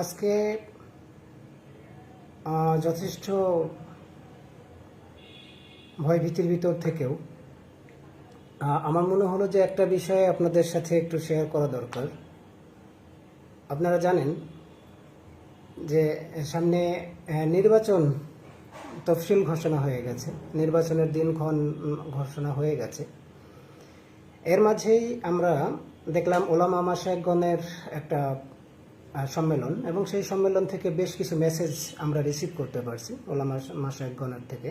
আজকে যথেষ্ট ভয়ভীতির ভিতর থেকেও আমার মনে হলো যে একটা বিষয়ে আপনাদের সাথে একটু শেয়ার করা দরকার। আপনারা জানেন যে, সামনে নির্বাচন তফসিল ঘোষণা হয়ে গেছে। নির্বাচনের দিনক্ষণ ঘোষণা হয়ে গেছে। এর মাঝেই আমরা দেখলাম ওলামা মাসায়কগণের একটা সম্মেলন এবং সেই সম্মেলন থেকে বেশ কিছু মেসেজ আমরা রিসিভ করতে পারছি ওলামা মাসায়কগণের থেকে।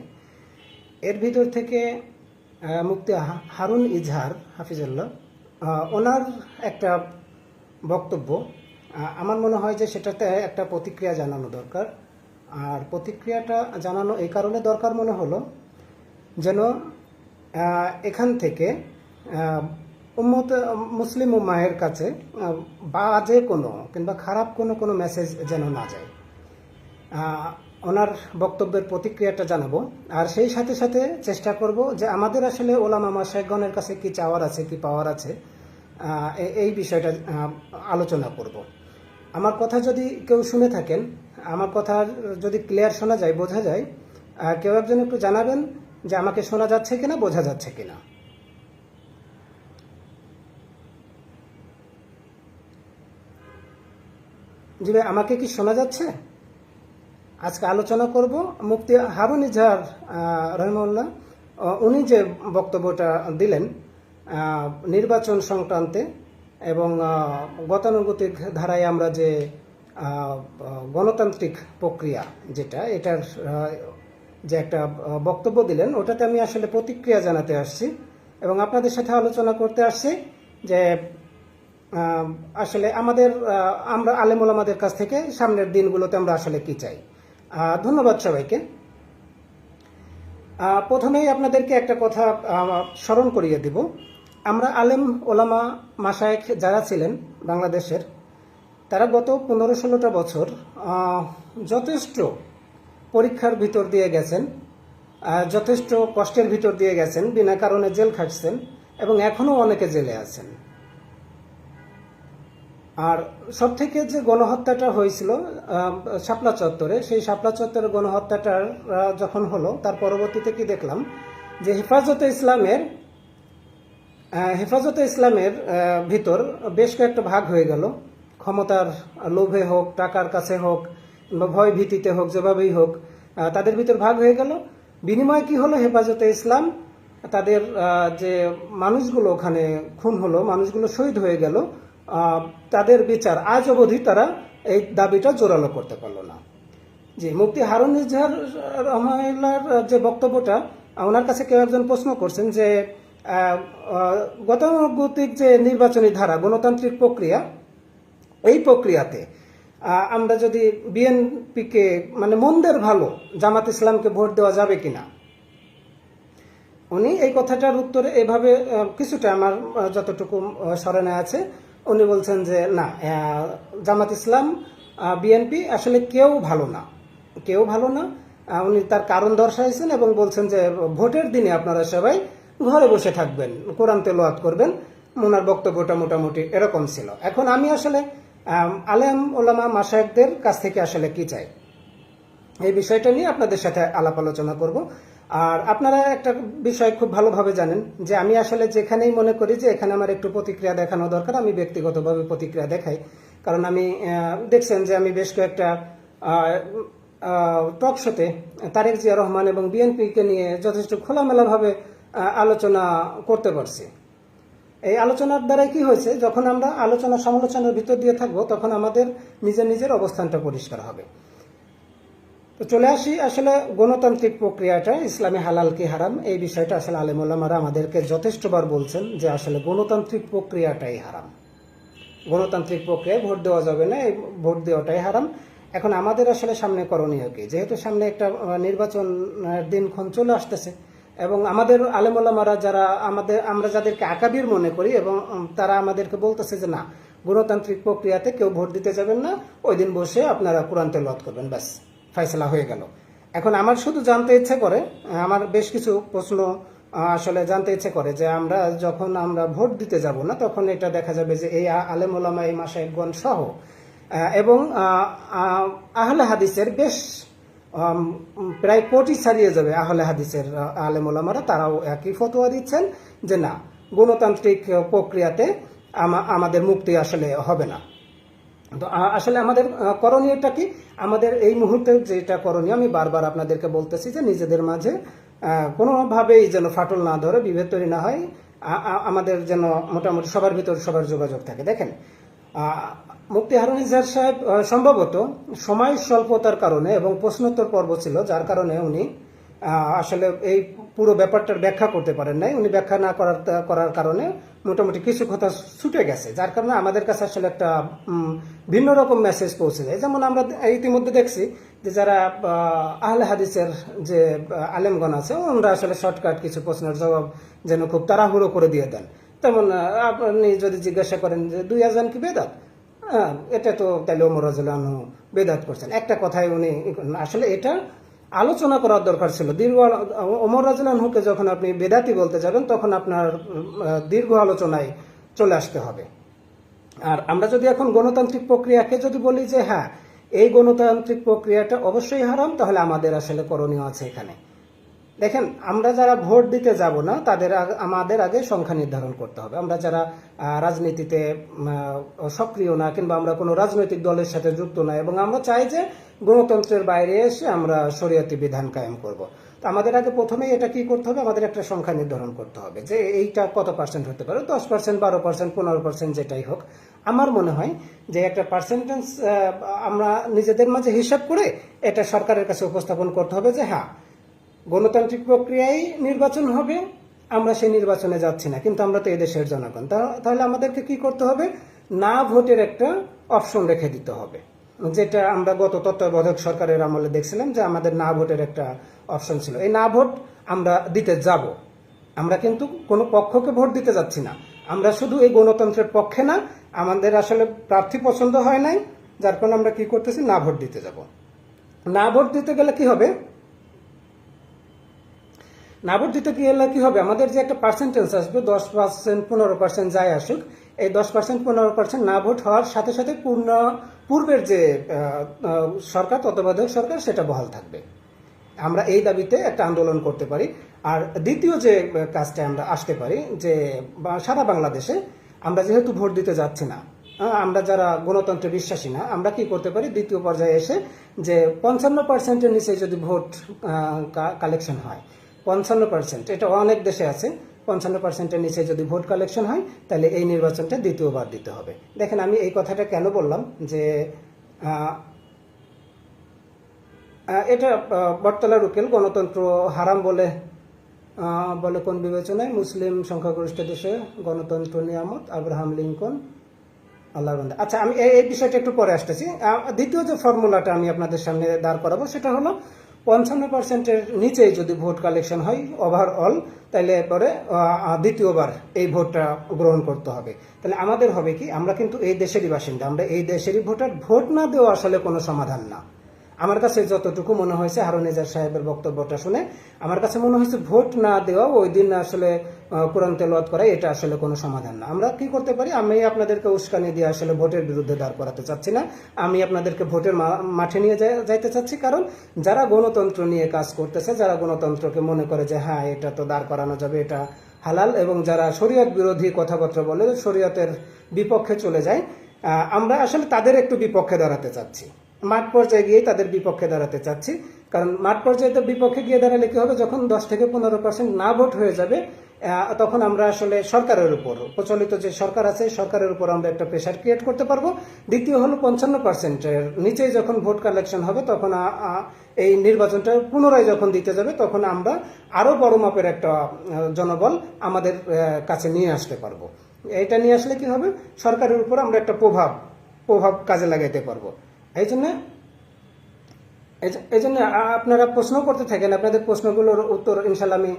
এর ভিতর থেকে মুক্তি হারুন ইজহার, হাফিজুল্লাহ ওনার একটা বক্তব্য আমার মনে হয় যে সেটাতে একটা প্রতিক্রিয়া জানানো দরকার। আর প্রতিক্রিয়াটা জানানো এই কারণে দরকার মনে হলো যেন এখান থেকে উম্মত, মুসলিম উম্মাহের কাছে বাজে কোনো কিংবা খারাপ কোনো কোনো মেসেজ যেন না যায়। ওনার বক্তব্যের প্রতিক্রিয়াটা জানাব। আর সেই সাথে সাথে চেষ্টা করব যে আমাদের আসলে ওলামা মাসায়গণের কাছে কি চাওয়ার আছে, কি পাওয়ার আছে এই বিষয়টা আলোচনা করব। আমার কথা যদি কেউ শুনে থাকেন, আমার কথা যদি ক্লিয়ার শোনা যায়, বোঝা যায় কেউ একজন একটু জানাবেন যে আমাকে শোনা যাচ্ছে কিনা, বোঝা যাচ্ছে কিনা। জি ভাই, আমাকে কি শোনা যাচ্ছে? আজকে আলোচনা করব মুফতি হারুন ইজহার রহমউল্লাহ উনি যে বক্তব্যটা দিলেন নির্বাচন সংক্রান্তে এবং গতানুগতিক ধারায় আমরা যে গণতান্ত্রিক প্রক্রিয়া যেটা, এটার যে একটা বক্তব্য দিলেন, ওটাতে আমি আসলে প্রতিক্রিয়া জানাতে আসছি এবং আপনাদের সাথে আলোচনা করতে আসছি যে আসলে আমাদের আমরা আলেমুল আমাদের কাছ থেকে সামনের দিনগুলোতে আমরা আসলে কি চাই? ধন্যবাদ সবাইকে। প্রথমেই আপনাদেরকে একটা কথা স্মরণ করিয়ে দিব। আমরা আলেম ওলামা মাসায়েক যারা ছিলেন বাংলাদেশের, তারা গত পনেরো ষোলোটা বছর যথেষ্ট পরীক্ষার ভিতর দিয়ে গেছেন যথেষ্ট কষ্টের ভিতর দিয়ে গেছেন, বিনা কারণে জেল খাটছেন এবং এখনও অনেকে জেলে আছেন। আর সব থেকে যে গণহত্যাটা হয়েছিল শাপলা চত্বরে, সেই শাপলা চত্বরে গণহত্যাটার যখন হলো, তার পরবর্তীতে কি দেখলাম? যে হেফাজতে ইসলামের হেফাজতে ইসলামের ভিতর বেশ কয়েকটা ভাগ হয়ে গেল। ক্ষমতার লোভে হোক, টাকার কাছে হোক বা ভয় ভীতিতে হোক, যেভাবেই হোক তাদের ভিতর ভাগ হয়ে গেল। বিনিময় কি হলো হেফাজতে ইসলাম? তাদের যে মানুষগুলো ওখানে খুন হলো, মানুষগুলো শহীদ হয়ে গেল। তাদের বিচার আজ অবধি তারা এই দাবিটা জোরালো করতে পারল না। জি মুক্তি হারুন ইজহার রহমাল্লার যে বক্তব্যটা, ওনার কাছে কেউ একজন প্রশ্ন করছেন যে গতানুগতিক যে নির্বাচনী ধারা, গণতান্ত্রিক প্রক্রিয়া, এই প্রক্রিয়াতে আমরা যদি বিএনপিকে মানে মন্দের ভালো, জামাত ইসলামকে ভোট দেওয়া যাবে কিনা? উনি এই কথাটার উত্তরে এভাবে কিছুটা আমার যতটুকু স্মরণে আছে। উনি বলছেন যে, না জামাত ইসলাম বিএনপি আসলে কেউ ভালো না। কেউ ভালো না। উনি তার কারণ দর্শাইছেন এবং বলছেন যে, ভোটের দিনে আপনারা সবাই ঘরে বসে থাকবেন, কোরআন তেলোয়াত করবেন। ওনার বক্তব্যটা মোটামুটি এরকম ছিল। এখন আমি আসলে আলেম, ওলামা মাসায়কদের কাছ থেকে আসলে কি চাই? এই বিষয়টা নিয়ে আপনাদের সাথে আলাপ আলোচনা করব। আর আপনারা একটা বিষয় খুব ভালোভাবে জানেন যে আমি আসলে যেখানেই মনে করি যে এখানে আমার একটু প্রতিক্রিয়া দেখানো দরকার, আমি ব্যক্তিগতভাবে প্রতিক্রিয়া দেখাই। কারণ আমি দেখছেন যে আমি বেশ কয়েকটা টক শোতে তারেক জিয়া রহমান এবং বিএনপিকে নিয়ে যথেষ্ট খোলামেলাভাবে আলোচনা করতে পারছি। এই আলোচনার দ্বারাই কি হয়েছে, যখন আমরা আলোচনা সমালোচনার ভিতর দিয়ে থাকব, তখন আমাদের নিজের নিজের অবস্থানটা পরিষ্কার হবে। তো চলে আসি আসলে গণতান্ত্রিক প্রক্রিয়াটা ইসলামে হালাল কি হারাম? এই বিষয়টা আসলে আলেমুল্লামারা আমাদেরকে যথেষ্টবার বলছেন যে আসলে গণতান্ত্রিক প্রক্রিয়াটাই হারাম। গণতান্ত্রিক প্রক্রিয়ায় ভোট দেওয়া যাবে না এই ভোট দেওয়াটাই হারাম। এখন আমাদের আসলে সামনে করণীয় কি? যেহেতু সামনে একটা আহ, নির্বাচন আহ, দিনক্ষণ চলে আসতেছে এবং আমাদের আলেমুল্লামারা যারা আমাদের আমরা যাদেরকে আকাবির মনে করি এবং তারা আমাদেরকে বলতেছে যে না গণতান্ত্রিক প্রক্রিয়াতে কেউ ভোট দিতে যাবেন না ওই দিন বসে আপনারা কোরআন তেলত করবেন ব্যাস। ফয়সলা হয়ে গেল। এখন আমার শুধু জানতে ইচ্ছে করে আমার বেশ কিছু প্রশ্ন আসলে জানতে ইচ্ছে করে যে আমরা যখন আমরা ভোট দিতে যাব না তখন এটা দেখা যাবে যে এই আ- আলেম ওলামা এই মাসায়কগণ সহ এবং আহ, আহ, আহলে হাদিসের বেশ প্রায় কোটি ছাড়িয়ে যাবে আহলে হাদিসের আহ, আলেম ওলামারা তারাও একই ফতোয়া দিচ্ছেন যে না গণতান্ত্রিক প্রক্রিয়াতে আমাদের মুক্তি আসলে হবে না। তো আসলে আমাদের করণীয়টা কি? আমাদের এই মুহূর্তে যেটা করণীয়, আমি বারবার আপনাদেরকে বলতেছি যে নিজেদের মাঝে কোনোভাবেই যেন ফাটল না ধরে, বিভেদ তৈরি না হয় আমাদের যেন মোটামুটি সবার ভিতর সবার যোগাযোগ থাকে। দেখেন মুক্তি হারুন ইজার সাহেব সম্ভবত সময় স্বল্পতার কারণে এবং প্রশ্নোত্তর পর্ব ছিল, যার কারণে উনি আসলে এই পুরো ব্যাপারটার ব্যাখ্যা করতে পারেন নাই। উনি ব্যাখ্যা না করার করার কারণে মোটামুটি কিছু কথা ছুটে গেছে যার কারণে আমাদের কাছে আসলে একটা ভিন্ন রকম মেসেজ পৌঁছে যায়। যেমন আমরা ইতিমধ্যে দেখছি যে যারা আহ, আহলে হাদিসের যে আলেমগণ আছে ওনারা আসলে শর্টকাট কিছু প্রশ্নের জবাব যেন খুব তাড়াহুড়ো করে দিয়ে দেন। তেমন আপনি যদি জিজ্ঞাসা করেন যে দুই আজান কি বেদাত? হ্যাঁ, এটা তো তাহলে ওমর রাজু বেদাত করছেন। একটা কথাই উনি আসলে এটা আলোচনা করার দরকার ছিল। দীর্ঘ অমর রাজনান হুকে যখন আপনি বেদাতি বলতে যাবেন, তখন আপনার দীর্ঘ আলোচনায় চলে আসতে হবে। আর আমরা যদি এখন গণতান্ত্রিক প্রক্রিয়াকে যদি বলি যে হ্যাঁ এই গণতান্ত্রিক প্রক্রিয়াটা অবশ্যই হারাম, তাহলে আমাদের আসলে করণীয় আছে এখানে। দেখেন, আমরা যারা ভোট দিতে যাব না, তাদের আমাদের আগে সংখ্যা নির্ধারণ করতে হবে। আমরা যারা রাজনীতিতে সক্রিয় না কিংবা আমরা কোনো রাজনৈতিক দলের সাথে যুক্ত না, এবং আমরা চাই যে গণতন্ত্রের বাইরে এসে আমরা শরীয়তি বিধান কায়েম করব। তো আমাদের আগে প্রথমেই এটা কি করতে হবে? আমাদের একটা সংখ্যা নির্ধারণ করতে হবে যে এইটা কত পার্সেন্ট হতে পারে? দশ পার্সেন্ট বারো পার্সেন্ট পনেরো পার্সেন্ট যেটাই হোক। আমার মনে হয় যে একটা পার্সেন্টেজ আমরা নিজেদের মাঝে হিসাব করে এটা সরকারের কাছে উপস্থাপন করতে হবে যে হ্যাঁ গণতান্ত্রিক প্রক্রিয়ায় নির্বাচন হবে, আমরা সেই নির্বাচনে যাচ্ছি না, কিন্তু আমরা তো এদেশের জনগণ। তাহলে আমাদেরকে কি করতে হবে? না ভোটের একটা অপশন রেখে দিতে হবে। যেটা আমরা গত তত্ত্বাবধায়ক সরকারের আমলে দেখছিলাম যে আমাদের না ভোটের একটা অপশন ছিল। এই না ভোট আমরা দিতে যাব। আমরা কিন্তু কোনো পক্ষকে ভোট দিতে যাচ্ছি না। আমরা শুধু এই গণতন্ত্রের পক্ষে না, আমাদের আসলে প্রার্থী পছন্দ হয় নাই, যার কারণে আমরা কি করতেছি? না ভোট দিতে যাব। না ভোট দিতে গেলে কি হবে? না ভোট দিতে গেলে কি হবে? আমাদের যে একটা পার্সেন্টেজ আসবে, দশ পার্সেন্ট পনেরো পার্সেন্ট যাই আসুক, এই দশ পার্সেন্ট পনেরো পার্সেন্ট না ভোট হওয়ার সাথে সাথে পূর্ণ, পূর্বের যে সরকার, তত্ত্বাবধায়ক সরকার, সেটা বহাল থাকবে। আমরা এই দাবিতে একটা আন্দোলন করতে পারি। আর দ্বিতীয় যে কাজটা আমরা আসতে পারি, যে সারা বাংলাদেশে আমরা যেহেতু ভোট দিতে যাচ্ছি না আমরা যারা গণতন্ত্রে বিশ্বাসী না, আমরা কি করতে পারি? দ্বিতীয় পর্যায়ে এসে যে পঞ্চান্ন পার্সেন্টের নিচে যদি ভোট কালেকশন হয় পঞ্চান্ন পার্সেন্ট এটা অনেক দেশে আছে। পঞ্চান্ন পার্সেন্টের নিচে যদি ভোট কালেকশন হয়, তাহলে এই নির্বাচনটা দ্বিতীয়বার দিতে হবে। দেখেন, আমি এই কথাটা কেন বললাম যে এটা বটতলা রুকেল, গণতন্ত্র হারাম বলে বলে কোন বিবেচনায়? মুসলিম সংখ্যাগরিষ্ঠ দেশে গণতন্ত্র, নিয়ামত, আব্রাহাম লিঙ্কন, আল্লাহর বান্দা। আচ্ছা আমি এই বিষয়টা একটু পরে আসতেছি। দ্বিতীয় যে ফর্মুলাটা আমি আপনাদের সামনে দাঁড় করাবো, সেটা হলো পঞ্চান্ন পার্সেন্টের নিচে যদি ভোট কালেকশন হয় ওভারঅল তাহলে পরে দ্বিতীয়বার এই ভোটটা গ্রহণ করতে হবে। তাহলে আমাদের হবে কি, আমরা কিন্তু এই দেশেরই বাসিন্দা, আমরা এই দেশেরই ভোটার, ভোট না দেওয়া আসলে কোনো সমাধান না। আমার কাছে যতটুকু মনে হয়েছে হারুন এজার সাহেবের বক্তব্যটা শুনে, আমার কাছে মনে হয়েছে ভোট না দেওয়া ওই দিন আসলে কোরআন তেলাওয়াত করা এটা আসলে কোনো সমাধান না। আমরা কি করতে পারি? আমি আপনাদেরকে উস্কানি দিয়ে আসলে ভোটের বিরুদ্ধে দাঁড় করাতে চাচ্ছি না। আমি আপনাদেরকে ভোটের মাঠে নিয়ে যাই- যাইতে চাচ্ছি, কারণ যারা গণতন্ত্র নিয়ে কাজ করতেছে, যারা গণতন্ত্রকে মনে করে যে হ্যাঁ এটা তো দাঁড় করানো যাবে, এটা হালাল, এবং যারা শরীয়ত বিরোধী কথাবার্তা বলে, শরীয়তের বিপক্ষে চলে যায় আমরা আসলে তাদের একটু বিপক্ষে দাঁড়াতে চাচ্ছি। মাঠ পর্যায়ে গিয়ে তাদের বিপক্ষে দাঁড়াতে চাচ্ছি। কারণ মাঠ পর্যায়ে তো বিপক্ষে গিয়ে দাঁড়ালে কি হবে? যখন দশ থেকে পনেরো পার্সেন্ট না ভোট হয়ে যাবে তখন আমরা আসলে সরকারের উপর, প্রচলিত যে সরকার আছে, সরকারের উপর আমরা একটা প্রেশার ক্রিয়েট করতে পারব। দ্বিতীয় হলো পঞ্চান্ন পার্সেন্টের নিচেই যখন ভোট কালেকশন হবে, তখন এই নির্বাচনটা পুনরায় যখন দিতে যাবে, তখন আমরা আরও বড় মাপের একটা জনবল আমাদের কাছে নিয়ে আসতে পারব। এটা নিয়ে আসলে কি হবে? সরকারের উপর আমরা একটা প্রভাব প্রভাব কাজে লাগাইতে পারব। এই জন্য, এই- জন্য আপনারা প্রশ্ন করতে থাকেন, আপনাদের প্রশ্নগুলোর উত্তর ইনশাল্লাহ আমি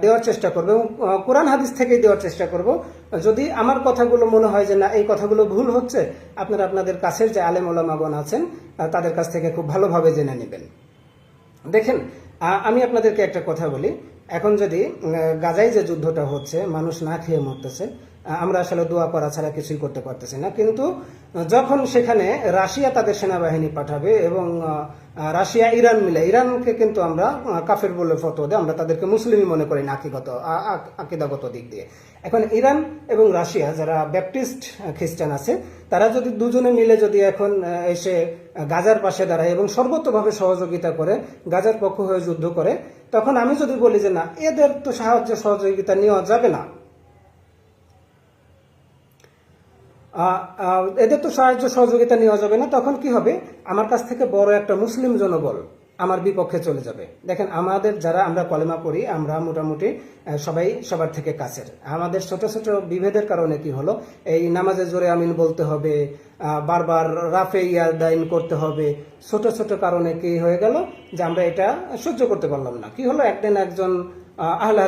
দেওয়ার চেষ্টা করব এবং কোরআন হাদিস থেকেই দেওয়ার চেষ্টা করব। যদি আমার কথাগুলো মনে হয় যে না, এই কথাগুলো ভুল হচ্ছে, আপনারা আপনাদের কাছের যে আলেম ওলামাগণ আছেন তাদের কাছ থেকে খুব ভালোভাবে জেনে নেবেন। দেখেন আমি আপনাদেরকে একটা কথা বলি। এখন যদি গাজায় যে যুদ্ধটা হচ্ছে, মানুষ না খেয়ে মরতেছে আমরা আসলে দোয়া করা ছাড়া কিছুই করতে পারতেছি না। কিন্তু যখন সেখানে রাশিয়া তাদের সেনাবাহিনী পাঠাবে এবং রাশিয়া, ইরান মিলে, ইরানকে কিন্তু আমরা কাফের বলে ফটো দেয় আমরা তাদেরকে মুসলিমই মনে করি না আকিগত আকিদাগত দিক দিয়ে। এখন ইরান এবং রাশিয়া যারা ব্যাপটিস্ট খ্রিস্টান আছে, তারা যদি দুজনে মিলে যদি এখন এসে গাজার পাশে দাঁড়ায় এবং সর্বতভাবে সহযোগিতা করে, গাজার পক্ষ হয়ে যুদ্ধ করে, তখন আমি যদি বলি যে না, এদের তো সাহায্য সহযোগিতা নেওয়া যাবে না। এদের তো সাহায্য সহযোগিতা নেওয়া যাবে না। তখন কি হবে? আমার কাছ থেকে বড় একটা মুসলিম জনবল আমার বিপক্ষে চলে যাবে। দেখেন আমাদের যারা আমরা কলেমা পড়ি আমরা মোটামুটি সবাই সবার থেকে কাছের। আমাদের ছোট ছোট বিভেদের কারণে কি হলো? এই নামাজে জোরে আমিন বলতে হবে বারবার রাফে ইয়ার দাইন করতে হবে। ছোট ছোট কারণে কি হয়ে গেল? যে আমরা এটা সহ্য করতে পারলাম না। কি হলো? একদিন একজন আহ, আহলে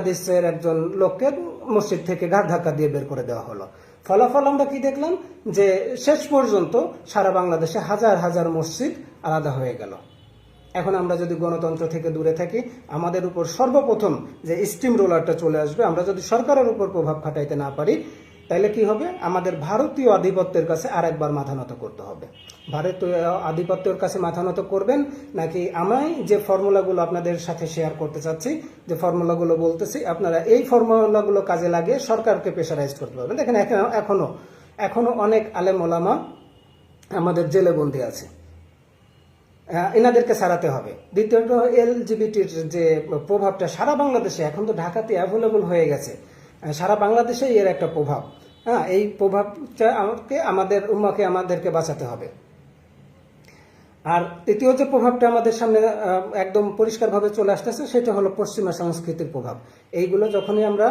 একজন লোককে মসজিদ থেকে ঘাট ধাক্কা দিয়ে বের করে দেওয়া হলো। ফলাফল আমরা কি দেখলাম? যে শেষ পর্যন্ত সারা বাংলাদেশে হাজার হাজার মসজিদ আলাদা হয়ে গেল। এখন আমরা যদি গণতন্ত্র থেকে দূরে থাকি, আমাদের উপর সর্বপ্রথম যে স্টিম রোলারটা চলে আসবে, আমরা যদি সরকারের উপর প্রভাব খাটাইতে না পারি তাহলে কি হবে? আমাদের ভারতীয় আধিপত্যের কাছে আর একবার মাথা নত করতে হবে। ভারতীয় আধিপত্যের কাছে মাথা নত করবেন নাকি আমি যে ফর্মুলাগুলো আপনাদের সাথে শেয়ার করতে চাচ্ছি যে ফর্মুলাগুলো বলতেছি আপনারা এই ফর্মুলাগুলো কাজে লাগিয়ে সরকারকে প্রেশারাইজ করতে পারবেন। দেখেন এখন- এখনও অনেক আলেম ওলামা আমাদের জেলে বন্দি আছে। আহ, এনাদেরকে সারাতে হবে। দ্বিতীয়ত এলজিবিটির যে প্রভাবটা সারা বাংলাদেশে এখন তো ঢাকাতে অ্যাভেলেবল হয়ে গেছে। সারা বাংলাদেশেই এর একটা প্রভাব। হ্যাঁ এই প্রভাবটা আমাকে, আমাদের উম্মাকে, আমাদেরকে বাঁচাতে হবে। আর তৃতীয় যে প্রভাবটা আমাদের সামনে একদম পরিষ্কারভাবে চলে আসতেছে, সেটা হলো পশ্চিমা সংস্কৃতির প্রভাব। এইগুলো যখনই আমরা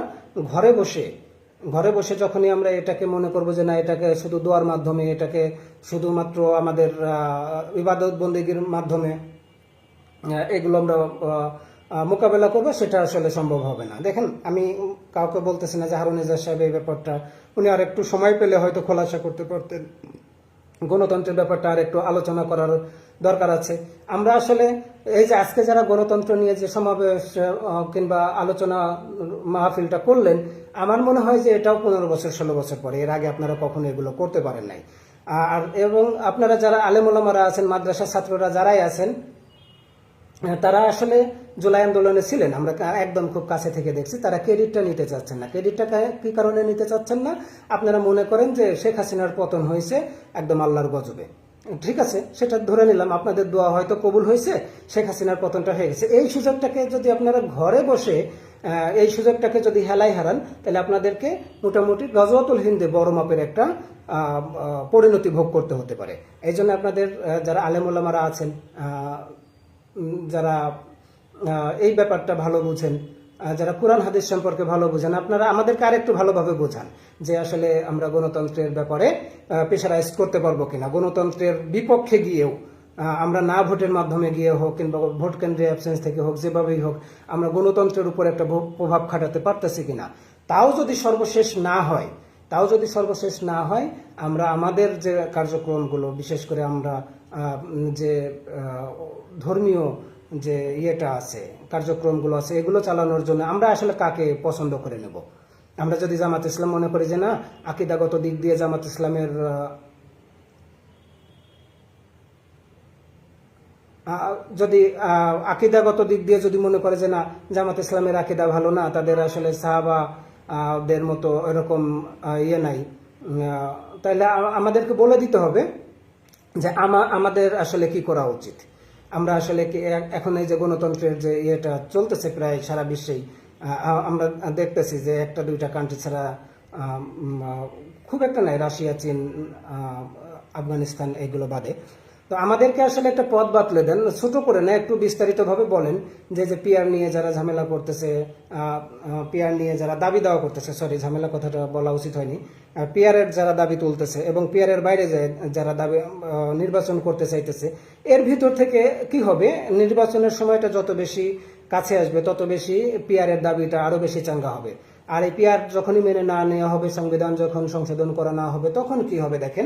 ঘরে বসে ঘরে বসে যখনই আমরা এটাকে মনে করব যে না, এটাকে শুধু দোয়ার মাধ্যমে, এটাকে শুধুমাত্র আমাদের ইবাদত বন্দীগীর মাধ্যমে এগুলো আমরা মোকাবেলা করব, সেটা আসলে সম্ভব হবে না। দেখেন, আমি কাউকে বলতেছি না যে হারুন এজাজ সাহেব এই ব্যাপারটা, উনি আর একটু সময় পেলে হয়তো খোলাসা করতে পারতেন। গণতন্ত্রের ব্যাপারটা আর একটু আলোচনা করার দরকার আছে। আমরা আসলে এই যে আজকে যারা গণতন্ত্র নিয়ে যে সমাবেশ কিংবা আলোচনা মাহফিলটা করলেন, আমার মনে হয় যে এটাও পনেরো বছর, ষোলো বছর পরে। এর আগে আপনারা কখনো এগুলো করতে পারেন নাই। আর এবং আপনারা যারা আলেমুলামারা আছেন মাদ্রাসা ছাত্ররা যারাই আছেন তারা আসলে জুলাই আন্দোলনে ছিলেন। আমরা একদম খুব কাছে থেকে দেখছি। তারা ক্রেডিটটা নিতে চাচ্ছেন না। ক্রেডিটটা কা- কারণে নিতে চাচ্ছেন না? আপনারা মনে করেন যে শেখ হাসিনার পতন হয়েছে একদম আল্লাহর গজবে। ঠিক আছে, সেটা ধরে নিলাম। আপনাদের দোয়া হয়তো কবুল হয়েছে, শেখ হাসিনার পতনটা হয়ে গেছে। এই সুযোগটাকে যদি আপনারা ঘরে বসে এই সুযোগটাকে যদি হেলাই হারান, তাহলে আপনাদেরকে মোটামুটি গজওয়াতুল হিন্দে বড় মাপের একটা পরিণতি ভোগ করতে হতে পারে। এই জন্য আপনাদের যারা আলেমুল্লামারা আছেন যারা এই ব্যাপারটা ভালো বুঝেন যারা কোরআন, হাদিস সম্পর্কে ভালো বুঝেন, আপনারা আমাদেরকে আরেকটু ভালোভাবে বোঝান যে আসলে আমরা গণতন্ত্রের ব্যাপারে প্রেশারাইজ করতে পারব কিনা। গণতন্ত্রের বিপক্ষে গিয়েও আমরা না ভোটের মাধ্যমে গিয়ে হোক কিংবা ভোট কেন্দ্রে অ্যাবসেন্স থেকে হোক, যেভাবেই হোক, আমরা গণতন্ত্রের উপর একটা প্রভাব খাটাতে পারতেছি কিনা। তাও যদি সর্বশেষ না হয়, তাও যদি সর্বশেষ না হয়, আমরা আমাদের যে কার্যক্রমগুলো, বিশেষ করে আমরা যে ধর্মীয় যে ইয়েটা আছে, কার্যক্রমগুলো আছে, এগুলো চালানোর জন্য আমরা আসলে কাকে পছন্দ করে নেব? আমরা যদি জামাত ইসলাম মনে করি যে না, আকিদাগত দিক দিয়ে জামাত ইসলামের যদি আকিদাগত দিক দিয়ে যদি মনে করে যে না, জামাত ইসলামের আকিদা ভালো না, তাদের আসলে সাহাবা দের মতো এরকম ইয়ে নাই। তাহলে আমাদেরকে বলে দিতে হবে। যে আমা- আমাদের আসলে কি করা উচিত? আমরা আসলে কি এখন এই যে গণতন্ত্রের যে ইয়েটা চলতেছে প্রায় সারা বিশ্বেই আমরা দেখতেছি যে একটা, দুইটা কান্ট্রি ছাড়া খুব একটা নাই। রাশিয়া, চীন আফগানিস্তান, এগুলো বাদে। তো আমাদেরকে আসলে একটা পথ বাতলে দেন, ছোট করে না, একটু বিস্তারিতভাবে বলেন যে যে পিয়ার নিয়ে যারা ঝামেলা করতেছে পিয়ার নিয়ে যারা দাবি দাওয়া করতেছে সরি ঝামেলা কথাটা বলা উচিত হয়নি পিয়ারের যারা দাবি তুলতেছে এবং পিয়ারের বাইরে যারা দাবি নির্বাচন করতে চাইতেছে, এর ভিতর থেকে কি হবে? নির্বাচনের সময়টা যত বেশি কাছে আসবে, তত বেশি পিয়ারের দাবিটা আরও বেশি চাঙ্গা হবে। আর এই পিয়ার যখনই মেনে না নেওয়া হবে, সংবিধান যখন সংশোধন করা না হবে, তখন কি হবে দেখেন?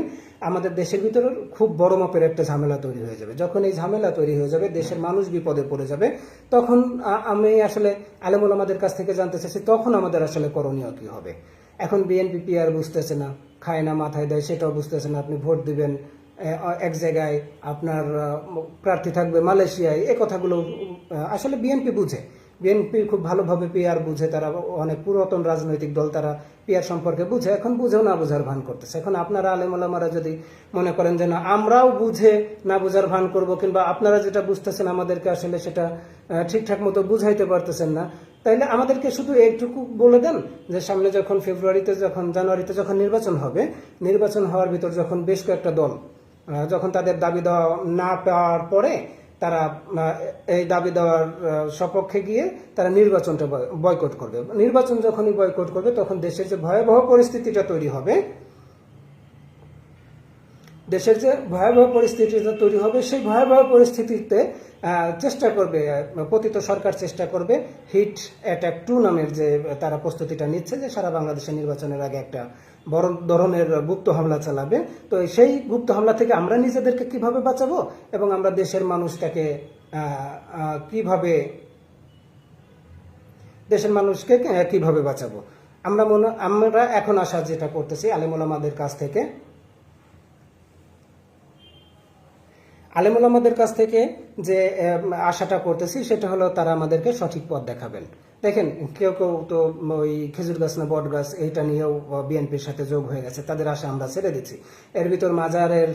আমাদের দেশের ভিতরে খুব বড় মাপের একটা ঝামেলা তৈরি হয়ে যাবে। যখন এই ঝামেলা তৈরি হয়ে যাবে, দেশের মানুষ বিপদে পড়ে যাবে, তখন আমি আসলে আলেমুল আমাদের কাছ থেকে জানতে চাইছি, তখন আমাদের আসলে করণীয় কি হবে? এখন বিএনপি পিআর বুঝতেছে না, খায় না, মাথায় দেয়, সেটাও বুঝতেছে না, আপনি ভোট দিবেন এক জায়গায় আপনার প্রার্থী থাকবে মালয়েশিয়ায়, এ কথাগুলো আসলে বিএনপি বুঝে। বিএনপি খুব ভালোভাবে পিআর বুঝে, তারা অনেক পুরাতন রাজনৈতিক দল তারা পিআর সম্পর্কে বুঝে, এখন বুঝেও না বোঝার ভান করতেছে। এখন আপনারা আলেমালামারা যদি মনে করেন যে না, আমরাও বুঝে না বোঝার ভান করব কিংবা আপনারা যেটা বুঝতেছেন আমাদেরকে আসলে সেটা ঠিকঠাক মতো বুঝাইতে পারতেছেন না, তাইলে আমাদেরকে শুধু এইটুকু বলে দেন যে সামনে যখন ফেব্রুয়ারিতে যখন জানুয়ারিতে যখন নির্বাচন হবে, নির্বাচন হওয়ার ভিতর যখন বেশ কয়েকটা দল যখন তাদের দাবি দেওয়া না পাওয়ার পরে তারা এই দাবি দেওয়ার সপক্ষে গিয়ে তারা নির্বাচনটা বয়কট করবে। নির্বাচন যখনই বয়কট করবে, তখন দেশের যে ভয়াবহ পরিস্থিতিটা তৈরি হবে, দেশের যে ভয়াবহ পরিস্থিতিটা তৈরি হবে, সেই ভয়াবহ পরিস্থিতিতে চেষ্টা করবে পতিত সরকার চেষ্টা করবে, হিট অ্যাটাক টু নামের যে, তারা প্রস্তুতিটা নিচ্ছে যে সারা বাংলাদেশের নির্বাচনের আগে একটা বড় ধরনের গুপ্ত হামলা চালাবে। তো সেই গুপ্ত হামলা থেকে আমরা নিজেদেরকে কীভাবে বাঁচাবো এবং আমরা দেশের মানুষটাকে কীভাবে, দেশের মানুষকে কীভাবে বাঁচাবো? আমরা মনে, আমরা এখন আসা যেটা করতেছি আলেমুলামাদের কাছ থেকে। আলেমুল আমাদের কাছ থেকে যে আশাটা করতেছি, সেটা হলো তারা আমাদেরকে সঠিক পথ দেখাবেন। দেখেন, কেউ কেউ তো ওই খেজুর গাছ না, বট গাছ, এইটা নিয়েও বিএনপির সাথে যোগ হয়ে গেছে। তাদের আশা আমরা ছেড়ে দিচ্ছি। এর ভিতর মাজারের,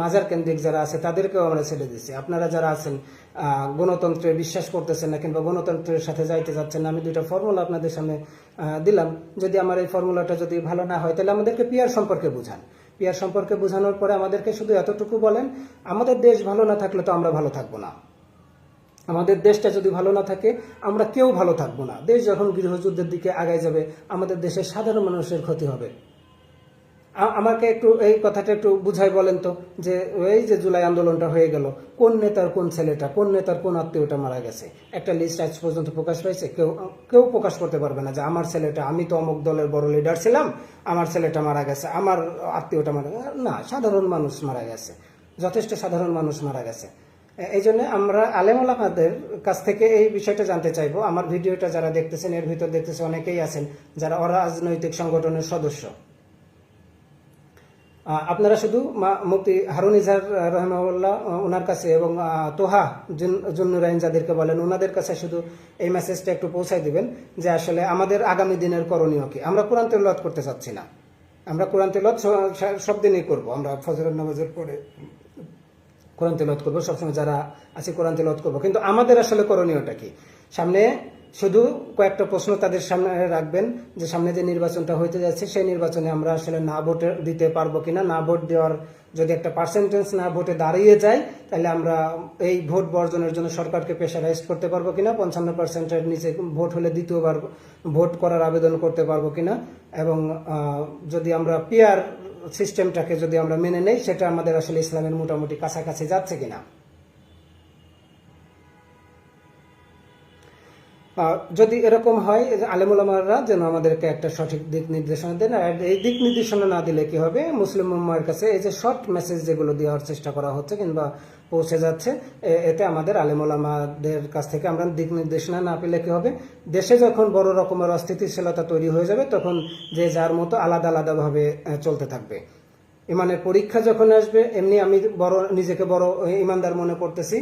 মাজার কেন্দ্রিক যারা আছে, তাদেরকেও আমরা ছেড়ে দিচ্ছি। আপনারা যারা আছেন গণতন্ত্রে বিশ্বাস করতেছেন না কিংবা গণতন্ত্রের সাথে যাইতে যাচ্ছেন না, আমি দুইটা ফর্মুলা আপনাদের সামনে দিলাম। যদি আমার এই ফর্মুলাটা যদি ভালো না হয়, তাহলে আমাদেরকে পিয়ার সম্পর্কে বুঝান। পিয়ার সম্পর্কে বোঝানোর পরে আমাদেরকে শুধু এতটুকু বলেন, আমাদের দেশ ভালো না থাকলে তো আমরা ভালো থাকব না। আমাদের দেশটা যদি ভালো না থাকে, আমরা কেউ ভালো থাকব না। দেশ যখন গৃহযুদ্ধের দিকে আগায় যাবে, আমাদের দেশের সাধারণ মানুষের ক্ষতি হবে। আমাকে একটু এই কথাটা একটু বুঝাই বলেন তো, যে এই যে জুলাই আন্দোলনটা হয়ে গেল, কোন নেতার কোন ছেলেটা, কোন নেতার কোন আত্মীয়টা মারা গেছে? একটা লিস্ট আজ পর্যন্ত প্রকাশ পাইছে, কেউ কেউ প্রকাশ করতে পারবে না যে আমার ছেলেটা, আমি তো অমুক দলের বড় লিডার ছিলাম, আমার ছেলেটা মারা গেছে, আমার আত্মীয়টা মারা গেছে। না, সাধারণ মানুষ মারা গেছে, যথেষ্ট সাধারণ মানুষ মারা গেছে। এই জন্য আমরা আলেমুলামাদের কাছ থেকে এই বিষয়টা জানতে চাইব। আমার ভিডিওটা যারা দেখতেছেন, এর ভিতর দেখতেছে অনেকেই আছেন, যারা অরাজনৈতিক সংগঠনের সদস্য। আপনারা শুধু মা- মুফতি হারুন ইজার রহমাউল্লাহ ওনার কাছে এবং তোহা জুন- জুন্নুরাইন যাদেরকে বলেন ওনাদের কাছে শুধু এই মেসেজটা একটু পৌঁছাই দিবেন যে আসলে আমাদের আগামী দিনের করণীয় কি। আমরা কোরআন তেলাওয়াত করতে চাচ্ছি না। আমরা কোরআন স- সব দিনই করব। আমরা ফজরের নামাজের পরে কোরআন তেলত করব। সবসময় যারা আছে কোরআন তেলত করব। কিন্তু আমাদের আসলে করণীয়টা কি? সামনে শুধু কয়েকটা প্রশ্ন তাদের সামনে রাখবেন যে সামনে যে নির্বাচনটা হইতে যাচ্ছে, সেই নির্বাচনে আমরা আসলে না ভোট দিতে পারব কিনা। না ভোট দেওয়ার যদি একটা পার্সেন্টেজ না ভোটে দাঁড়িয়ে যায়, তাহলে আমরা এই ভোট বর্জনের জন্য সরকারকে প্রেশারাইজ করতে পারব কিনা, পঞ্চান্ন পার্সেন্টের নিচে ভোট হলে দ্বিতীয়বার ভোট করার আবেদন করতে পারব কিনা। এবং যদি আমরা পিয়ার সিস্টেমটাকে যদি আমরা মেনে নেই, সেটা আমাদের আসলে ইসলামের মোটামুটি কাছাকাছি যাচ্ছে কিনা। যদি এরকম হয় আলেমুলামারা যেন আমাদেরকে একটা সঠিক দিক নির্দেশনা দেন, আর এই দিক নির্দেশনা না দিলে কি হবে? মুসলিম উম্মার কাছে এই যে শর্ট মেসেজ যেগুলো দেওয়ার চেষ্টা করা হচ্ছে কিংবা পৌঁছে যাচ্ছে এতে আমাদের আলেমুলামাদের কাছ থেকে আমরা দিক নির্দেশনা না পেলে কি হবে? দেশে যখন বড় রকমের অস্থিতিশীলতা তৈরি হয়ে যাবে, তখন যে যার মতো আলাদা আলাদাভাবে চলতে থাকবে। ইমানের পরীক্ষা যখন আসবে, এমনি আমি বড়, নিজেকে বড় ইমানদার মনে করতেছি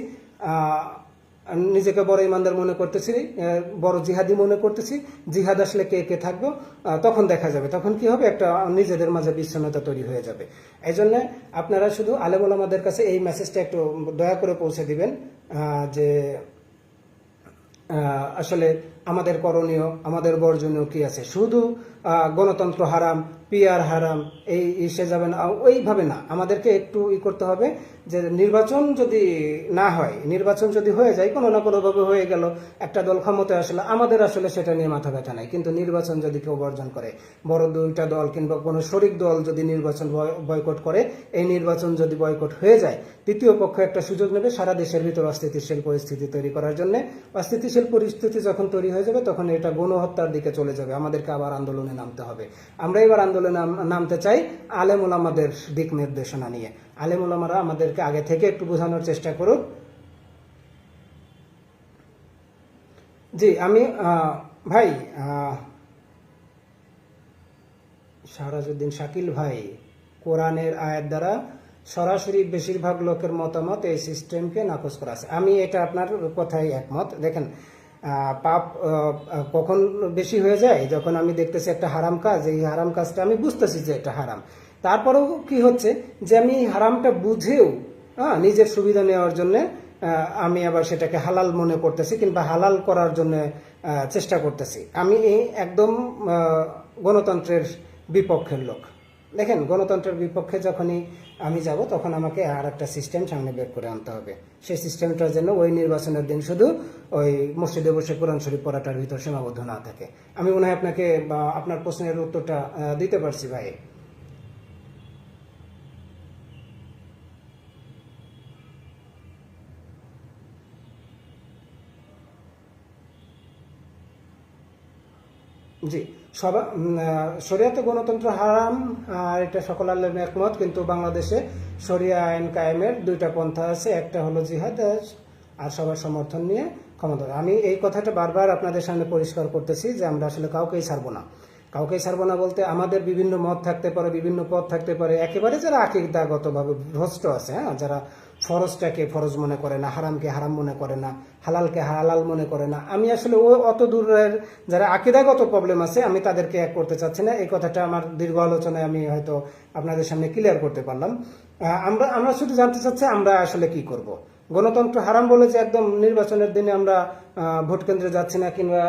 নিজেকে বড় ইমানদার মনে করতেছি বড় জিহাদি মনে করতেছি, জিহাদ আসলে কে কে থাকব তখন দেখা যাবে। তখন কি হবে? একটা নিজেদের মাঝে বিচ্ছিন্নতা তৈরি হয়ে যাবে। এই জন্যে আপনারা শুধু আলেমুল আমাদের কাছে এই মেসেজটা একটু দয়া করে পৌঁছে দিবেন যে আসলে আমাদের করণীয়, আমাদের বর্জনীয় কি আছে? শুধু গণতন্ত্র হারাম, পিয়ার হারাম, এই ইসে যাবে না, ওইভাবে না। আমাদেরকে একটু ই করতে হবে যে নির্বাচন যদি না হয়, নির্বাচন যদি হয়ে যায়, কোনো না কোনোভাবে হয়ে গেল, একটা দল ক্ষমতায় আসলে আমাদের আসলে সেটা নিয়ে মাথা ব্যথা নাই। কিন্তু নির্বাচন যদি কেউ বর্জন করে, বড় দুইটা দল কিংবা কোনো শরিক দল যদি নির্বাচন বয়- বয়কট করে, এই নির্বাচন যদি বয়কট হয়ে যায় তৃতীয় পক্ষ একটা সুযোগ নেবে সারা দেশের ভিতর অস্থিতিশীল পরিস্থিতি তৈরি করার জন্য। অস্থিতিশীল পরিস্থিতি যখন তৈরি হয়ে যাবে তখন এটা গণহত্যার দিকে চলে যাবে। আমাদেরকে আবার আন্দোলনে নামতে হবে। আমরা এবার আন্দোলনে নামতে চাই আলেমুল আমাদের দিক নির্দেশনা নিয়ে। আলেমুল আমারা আমাদেরকে আগে থেকে একটু বোঝানোর চেষ্টা করুক। জি আমি ভাই আহ, শাহরাজউদ্দিন শাকিল ভাই কোরআনের আয়াত দ্বারা সরাসরি বেশিরভাগ লোকের মতামত এই সিস্টেমকে নাকচ করা আছে। আমি এটা আপনার কথাই একমত। দেখেন পাপ কখন বেশি হয়ে যায়? যখন আমি দেখতেছি একটা হারাম কাজ, এই হারাম কাজটা আমি বুঝতেছি যে এটা হারাম। তারপরেও কি হচ্ছে যে আমি হারামটা বুঝেও হ্যাঁ নিজের সুবিধা নেওয়ার জন্য আমি আবার সেটাকে হালাল মনে করতেছি কিংবা হালাল করার জন্য চেষ্টা করতেছি। আমি একদম গণতন্ত্রের বিপক্ষের লোক। দেখেন, গণতন্ত্রের বিপক্ষে যখনই আমি যাব, তখন আমাকে আর একটা সিস্টেম সামনে বের করে আনতে হবে। সেই সিস্টেমটার জন্য ওই নির্বাচনের দিন শুধু ওই মসজিদে বসে কোরআন শরীফ পড়াটার ভিতর সীমাবদ্ধ না থাকে। আমি মনে হয় আপনাকে আপনার প্রশ্নের উত্তরটা দিতে পারছি ভাই। জি। সবা শরিয়াতে গণতন্ত্র হারাম, আর এটা সকল আল্লাহর একমত, কিন্তু বাংলাদেশে শরিয়া আইন কায়েমের দুইটা পন্থা আছে, একটা হলো জিহাদ, আর- আর সবার সমর্থন নিয়ে ক্ষমতা আমি এই কথাটা বারবার আপনাদের সামনে পরিষ্কার করতেছি যে আমরা আসলে কাউকেই ছাড়বো না। কাউকেই ছাড়বো না বলতে আমাদের বিভিন্ন মত থাকতে পারে, বিভিন্ন পথ থাকতে পারে, একেবারে যারা আকিদাগতভাবে ভ্রষ্ট আছে হ্যাঁ যারা ফরজটাকে ফরজ মনে করে না, হারামকে হারাম মনে করে না, হালালকে হালাল মনে করে না। আমি আসলে ও অত দূরের যারা আকিদাগত প্রবলেম আছে, আমি তাদেরকে এক করতে চাচ্ছি না। এই কথাটা আমার দীর্ঘ আলোচনায় আমি হয়তো আপনাদের সামনে ক্লিয়ার করতে পারলাম। আমরা আমরা শুধু জানতে চাচ্ছি আমরা আসলে কি করব? গণতন্ত্র হারাম বলে যে একদম নির্বাচনের দিনে আমরা ভোট কেন্দ্রে যাচ্ছি না কিংবা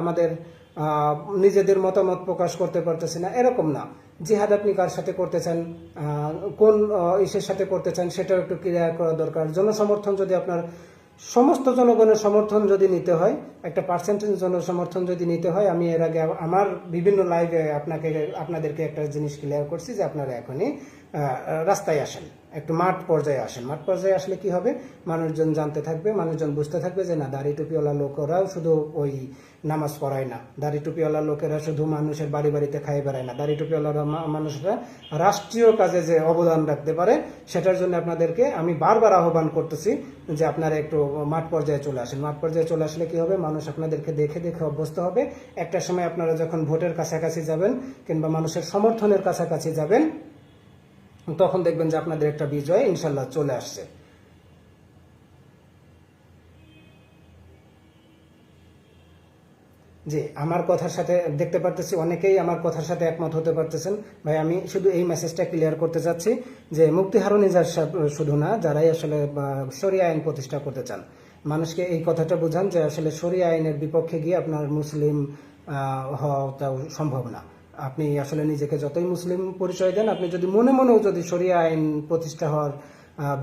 আমাদের নিজেদের মতামত প্রকাশ করতে পারতেছি না, এরকম না। জিহাদ আপনি কার সাথে করতে চান? কোন ইসের সাথে করতে চান? সেটাও একটু ক্লিয়ার করা দরকার। জনসমর্থন যদি আপনার, সমস্ত জনগণের সমর্থন যদি নিতে হয়, একটা পার্সেন্টেজ জনসমর্থন যদি নিতে হয়, আমি এর আগে আমার বিভিন্ন লাইভে আপনাকে, আপনাদেরকে একটা জিনিস ক্লিয়ার করছি যে আপনারা এখনই রাস্তায় আসেন। একটু মাঠ পর্যায়ে আসেন। মাঠ পর্যায়ে আসলে কি হবে? মানুষজন জানতে থাকবে, মানুষজন বুঝতে থাকবে যে না, দাড়ি টুপিওয়ালা লোকেরাও শুধু ওই নামাজ পড়ায় না। দাড়ি টুপিওয়ালা লোকেরা শুধু মানুষের বাড়ি বাড়িতে খাই বেড়ায় না। দাড়ি টুপিওয়ালা মা- মানুষরা রাষ্ট্রীয় কাজে যে অবদান রাখতে পারে, সেটার জন্য আপনাদেরকে আমি বারবার আহ্বান করতেছি যে আপনারা একটু মাঠ পর্যায়ে চলে আসেন। মাঠ পর্যায়ে চলে আসলে কি হবে? মানুষ আপনাদেরকে দেখে দেখে অভ্যস্ত হবে। একটা সময় আপনারা যখন ভোটের কাছাকাছি যাবেন কিংবা মানুষের সমর্থনের কাছাকাছি যাবেন তখন দেখবেন যে আপনাদের একটা বিজয় ইনশাল্লাহ চলে আসছে। জি, আমার কথার সাথে দেখতে পারতেছি, অনেকেই আমার কথার সাথে একমত হতে পারতেছেন। ভাই, আমি শুধু এই মেসেজটা ক্লিয়ার করতে চাচ্ছি যে মুক্তি হারুনিজার শুধু না, যারাই আসলে সরিয়া আইন প্রতিষ্ঠা করতে চান, মানুষকে এই কথাটা বোঝান যে আসলে সরিয়া আইনের বিপক্ষে গিয়ে আপনার মুসলিম হওয়াটাও সম্ভব না। আপনি আসলে নিজেকে যতই মুসলিম পরিচয় দেন, আপনি যদি মনে মনেও যদি সরিয়া আইন প্রতিষ্ঠা হওয়ার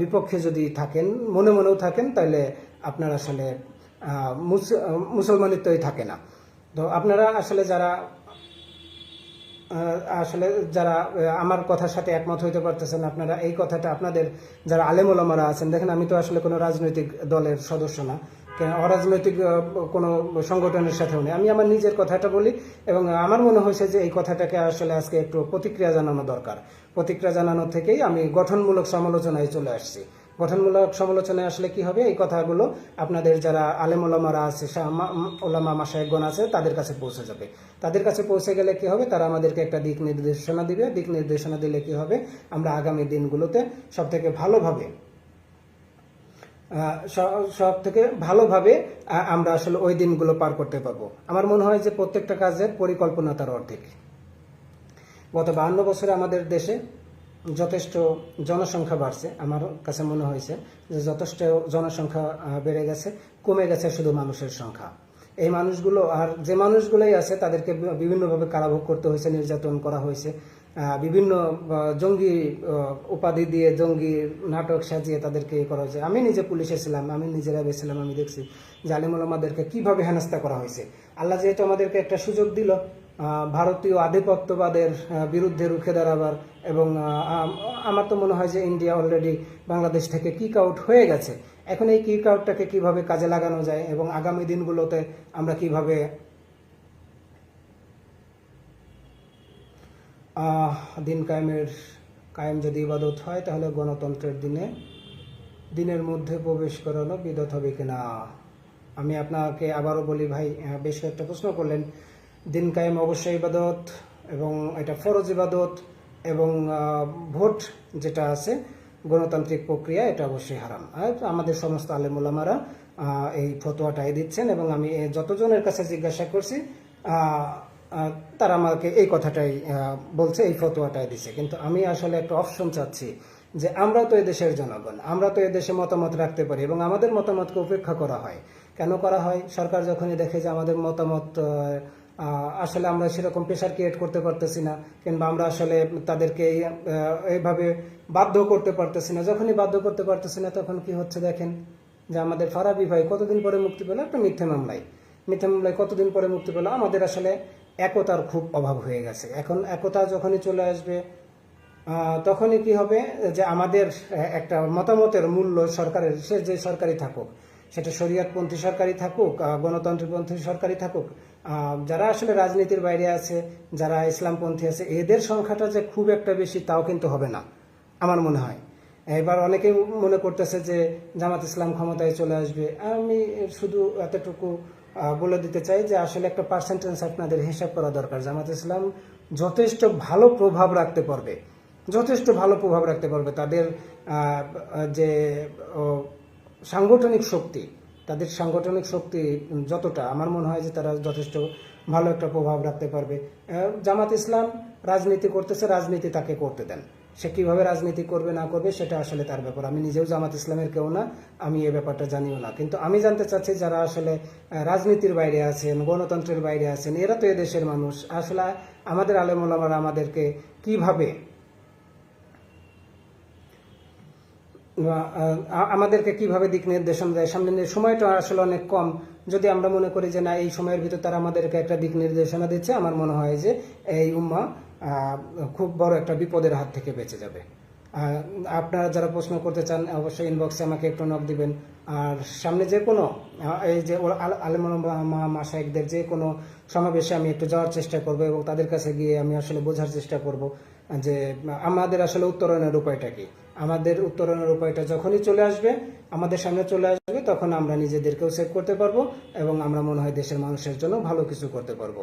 বিপক্ষে যদি থাকেন, মনে মনেও থাকেন তাহলে আপনার আসলে মুসলমানিত্বই থাকে না। তো আপনারা আসলে যারা আসলে যারা আমার কথার সাথে একমত হইতে পারতেছেন, আপনারা এই কথাটা আপনাদের যারা আলেমোলামারা আছেন, দেখেন আমি তো আসলে কোনো রাজনৈতিক দলের সদস্য না। অরাজনৈতিক কোনো সংগঠনের সাথেও নেই। আমি আমার নিজের কথাটা বলি এবং আমার মনে হয়েছে যে এই কথাটাকে আসলে আজকে একটু প্রতিক্রিয়া জানানো দরকার। প্রতিক্রিয়া জানানো থেকেই আমি গঠনমূলক সমালোচনায় চলে আসছি। গঠনমূলক সমালোচনায় আসলে কি হবে? এই কথাগুলো আপনাদের যারা আলেম ওলামারা আছে ওলামা মাসায়কগণ আছে, তাদের কাছে পৌঁছে যাবে। তাদের কাছে পৌঁছে গেলে কি হবে? তারা আমাদেরকে একটা দিক নির্দেশনা দিবে। দিক নির্দেশনা দিলে কি হবে? আমরা আগামী দিনগুলোতে সব থেকে ভালোভাবে সব থেকে ভালোভাবে আমরা আসলে ওই দিনগুলো পার করতে পারব। আমার মনে হয় যে প্রত্যেকটা কাজের পরিকল্পনা তার অর্ধেক। গত বাহান্ন বছরে আমাদের দেশে যথেষ্ট জনসংখ্যা বাড়ছে। আমার কাছে মনে হয়েছে যে যথেষ্ট জনসংখ্যা বেড়ে গেছে, কমে গেছে শুধু মানুষের সংখ্যা। এই মানুষগুলো আর যে মানুষগুলোই আছে তাদেরকে বিভিন্নভাবে কারাভোগ করতে হয়েছে, নির্যাতন করা হয়েছে। বিভিন্ন জঙ্গি উপাধি দিয়ে জঙ্গি নাটক সাজিয়ে তাদেরকে করা হয়েছে। আমি নিজে পুলিশে ছিলাম, আমি নিজেরা ছিলাম আমি দেখছি যে আলিমুলামাদেরকে কীভাবে হেনস্থা করা হয়েছে। আল্লাহ যেহেতু আমাদেরকে একটা সুযোগ দিল ভারতীয় আধিপত্যবাদের বিরুদ্ধে রুখে দাঁড়াবার এবং আমার তো মনে হয় যে ইন্ডিয়া অলরেডি বাংলাদেশ থেকে কিক আউট হয়ে গেছে। এখন এই কিক আউটটাকে কীভাবে কাজে লাগানো যায় এবং আগামী দিনগুলোতে আমরা কীভাবে দিন কায়েমের কায়েম যদি ইবাদত হয়, তাহলে গণতন্ত্রের দিনে, দিনের মধ্যে প্রবেশ করানো বিদত হবে কিনা? আমি আপনাকে আবারও বলি ভাই বেশ কয়েকটা প্রশ্ন করলেন। দিন কায়েম অবশ্যই ইবাদত এবং এটা ফরজ ইবাদত এবং ভোট যেটা আছে, গণতান্ত্রিক প্রক্রিয়া, এটা অবশ্যই হারাম। আর আমাদের সমস্ত আলেমুলামারা এই ফতোয়াটাই দিচ্ছেন এবং আমি যতজনের কাছে জিজ্ঞাসা করছি তারা আমাকে এই কথাটাই বলছে, এই ফতোয়াটাই দিছে। কিন্তু আমি আসলে একটা অপশন চাচ্ছি যে আমরা তো এদেশের জনগণ, আমরা তো এদেশে মতামত রাখতে পারি এবং আমাদের মতামতকে উপেক্ষা করা হয়। কেন করা হয়? সরকার যখনই দেখে যে আমাদের মতামত আসলে আমরা সেরকম প্রেশার ক্রিয়েট করতে পারতেছি না, কিংবা আমরা আসলে তাদেরকে এইভাবে বাধ্য করতে পারতেছি না, যখনই বাধ্য করতে পারতেছি না, তখন কি হচ্ছে দেখেন? যে আমাদের ফারাবি ভাই কতদিন পরে মুক্তি পেল? একটা মিথ্যে মামলায়। মিথ্যে মামলায় কতদিন পরে মুক্তি পেল? আমাদের আসলে একতার খুব অভাব হয়ে গেছে। এখন একতা যখনই চলে আসবে তখনই কি হবে যে আমাদের একটা মতামতের মূল্য সরকারের, সে যে সরকারি থাকুক, সেটা শরীয়তপন্থী সরকারি থাকুক গণতন্ত্রপন্থী সরকারি থাকুক যারা আসলে রাজনীতির বাইরে আছে, যারা ইসলামপন্থী আছে, এদের সংখ্যাটা যে খুব একটা বেশি তাও কিন্তু হবে না, আমার মনে হয়। এবার অনেকেই মনে করতেছে যে জামাত ইসলাম ক্ষমতায় চলে আসবে। আমি শুধু এতটুকু বলে দিতে চাই যে আসলে একটা পার্সেন্টেজ আপনাদের হিসাব করা দরকার। জামাত ইসলাম যথেষ্ট ভালো প্রভাব রাখতে পারবে। যথেষ্ট ভালো প্রভাব রাখতে পারবে। তাদের যে সাংগঠনিক শক্তি, তাদের সাংগঠনিক শক্তি যতটা, আমার মনে হয় যে তারা যথেষ্ট ভালো একটা প্রভাব রাখতে পারবে। জামাত ইসলাম রাজনীতি করতেছে, রাজনীতি তাকে করতে দেন। সে কীভাবে রাজনীতি করবে, না করবে, সেটা আসলে তার ব্যাপার। আমি নিজেও জামাত ইসলামের কেউ না, আমি এ ব্যাপারটা জানিও না। কিন্তু আমি জানতে চাচ্ছি যারা আসলে রাজনীতির বাইরে আছেন, গণতন্ত্রের বাইরে আছেন, এরা তো এদেশের মানুষ, আসলে আমাদের আলেমুলামারা আমাদেরকে কীভাবে আমাদেরকে কীভাবে দিক নির্দেশন দেয়? সামনের সময়টা আসলে অনেক কম। যদি আমরা মনে করি যে না, এই সময়ের ভিতর তারা আমাদেরকে একটা দিক নির্দেশনা দিচ্ছে, আমার মনে হয় যে এই উম্মা খুব বড় একটা বিপদের হাত থেকে বেঁচে যাবে। আপনারা যারা প্রশ্ন করতে চান, অবশ্যই ইনবক্সে আমাকে একটু নক দিবেন। আর সামনে যে কোনো এই যে আলমা মাসাইকদের যে কোনো সমাবেশে আমি একটু যাওয়ার চেষ্টা করব এবং তাদের কাছে গিয়ে আমি আসলে বোঝার চেষ্টা করব যে, আমাদের আসলে উত্তরণের উপায়টা কি? আমাদের উত্তরণের উপায়টা যখনই চলে আসবে, আমাদের সামনে চলে আসবে, তখন আমরা নিজেদেরকেও সেভ করতে পারব এবং আমরা মনে হয় দেশের মানুষের জন্য ভালো কিছু করতে পারব।